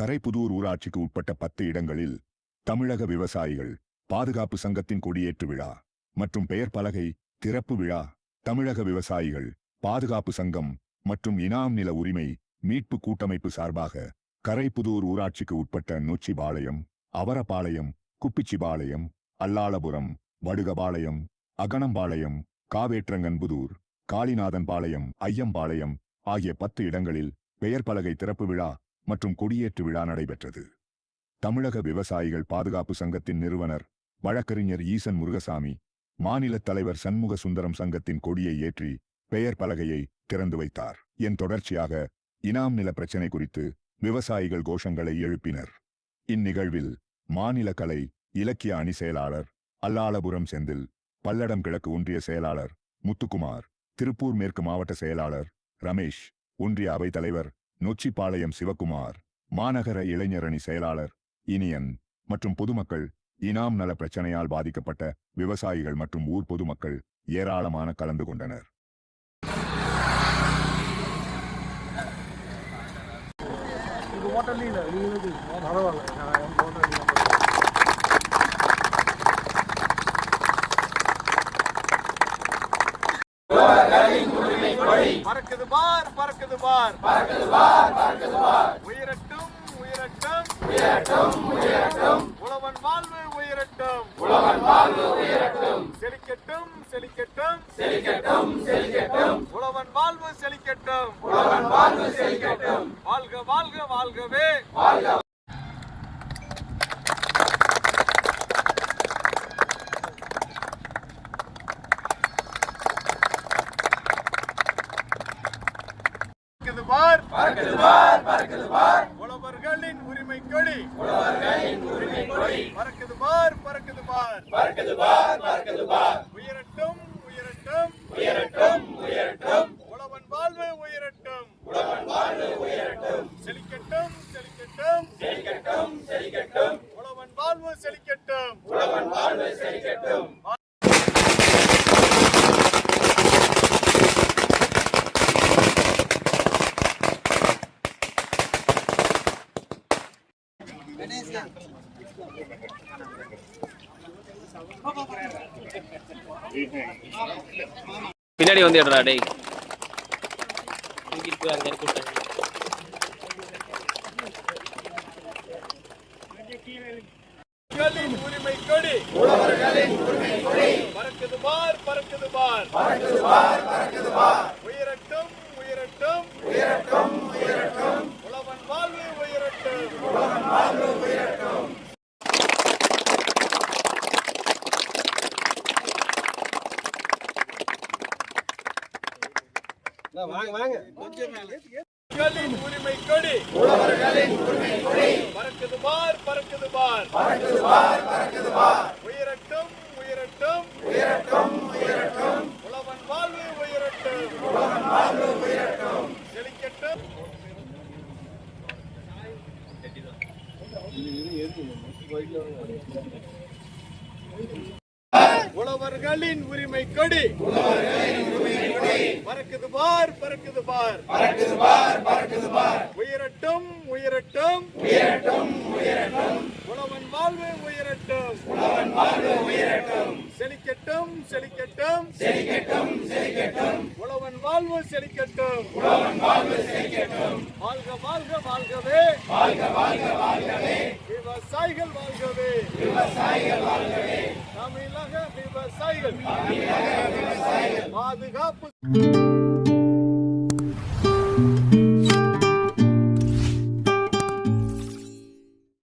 கரைப்புதூர் ஊராட்சிக்கு உட்பட்ட பத்து இடங்களில் தமிழக விவசாயிகள் பாதுகாப்பு சங்கத்தின் கொடியேற்று விழா மற்றும் பெயர் பலகை திறப்பு விழா தமிழக விவசாயிகள் பாதுகாப்பு சங்கம் மற்றும் இனாம் நில உரிமை மீட்பு கூட்டமைப்பு சார்பாக கரைப்புதூர் ஊராட்சிக்கு உட்பட்ட நொச்சிபாளையம் அவரபாளையம் குப்பிச்சிபாளையம் அல்லாளபுரம் வடுகபாளையம் அகனம்பாளையம் காவேற்றங்கன்புதூர் காளிநாதன் பாளையம் ஐயம்பாளையம் ஆகிய பத்து இடங்களில் பெயர் பலகை திறப்பு விழா மற்றும் கொடியேற்று விழா நடைபெற்றது. தமிழக விவசாயிகள் பாதுகாப்பு சங்கத்தின் நிறுவனர் வழக்கறிஞர் ஈசன் முருகசாமி மாநில தலைவர் சண்முக சுந்தரம் சங்கத்தின் கொடியை ஏற்றி பெயர் பலகையை திறந்து வைத்தார். என் தொடர்ச்சியாக இனாம் நில பிரச்சினை குறித்து விவசாயிகள் கோஷங்களை எழுப்பினர். இந்நிகழ்வில் மாநில கலை இலக்கிய அணி செயலாளர் அல்லாளபுரம் செந்தில் பல்லடம் கிழக்கு ஒன்றிய செயலாளர் முத்துக்குமார் திருப்பூர் மேற்கு மாவட்ட செயலாளர் ரமேஷ் ஒன்றிய அவைத் தலைவர் நொச்சிப்பாளையம் சிவக்குமார் மாநகர இளைஞரணி செயலாளர் இனியன் மற்றும் பொதுமக்கள் இனாம் நல பிரச்சனையால் பாதிக்கப்பட்ட விவசாயிகள் மற்றும் ஊர் பொதுமக்கள் ஏராளமான கலந்து கொண்டனர். பரவாயில்ல. ஹோட்டல் பறக்குது பார் பறக்குது பார். பறக்குது பார் பறக்குது பார். உயரட்டும் உயரட்டும். உயரட்டும் உயரட்டும். உழவன் வாழ்வு உயரட்டும். உழவன் வாழ்வு உயரட்டும். செழிக்கட்டும் செழிக்கட்டும். செழிக்கட்டும் செழிக்கட்டும். உழவன் வாழ்வு செழிக்கட்டும். உழவன் வாழ்வு செழிக்கட்டும். வாழ்க வாழ்க வாழ்கவே. வாழ்க பறக்குது பார் பறக்குது பார் பறக்குது பார் உழவர்களின் உரிமை கொடி உழவர்களின் உரிமை கொடி பறக்குது பார் பறக்குது பார் பறக்குது பார் பறக்குது பார் உயரட்டும் உயரட்டும். உயரட்டும் உயரட்டும். உழவன் வாழ்வு உயரட்டும். உழவன் வாழ்வு உயரட்டும். செழிக்கட்டும் செழிக்கட்டும். செழிக்கட்டும் செழிக்கட்டும். உழவன் வாழ்வு செழிக்கட்டும். உழவன் வாழ்வு செழிக்கட்டும். பின்னாடி வந்து எடுறா டேய். உரிமை கொடி. உழவர்களின் உரிமை கொடி. பறக்குது பார் பறக்குது பார். பறக்குது பார் பறக்குது பார் உயரட்டும் உயரட்டும் உயரட்டும் உயரட்டும் உழவன் வாழ்வு உயரட்டும் உழவன் வாழ்வு உயரட்டும் உழவர்களின் உரிமை கொடி உழவர்களின் உரிமை கொடி. பறக்குது பார் பறக்குது பார் பறக்குது பார் பறக்குது பார் உயரட்டும் உயரட்டும். உயரட்டும் உயரட்டும் உழவன் வாழ்வு உயரட்டும். உழவன் வாழ்வு உயரட்டும் செழிக்கட்டும் உழவர்களின் உரிமை கொடி. பறக்குது பார் பறக்குது பார். பறக்குது பார் பறக்குது பார் உயரட்டும் உயரட்டும். உயரட்டும் உயரட்டும் உழவன் வாழ்வு உயரட்டும். உழவன் வாழ்வு உயரட்டும் செழிக்கட்டும் செழிக்கட்டும். செழிக்கட்டும் செழிக்கட்டும் உழவன் வாழ்வு செழிக்கட்டும். உழவன் வாழ்வு செழிக்கட்டும் வாழ்க வாழ்க வாழ்கவே. வாழ்க வாழ்க வாழ்கவே விவசாயிகள் வாழ்கவே விவசாயிகள் வாழ்கவே தமிழக விவசாயிகள் தமிழக விவசாயிகள் பாதுகாப்பு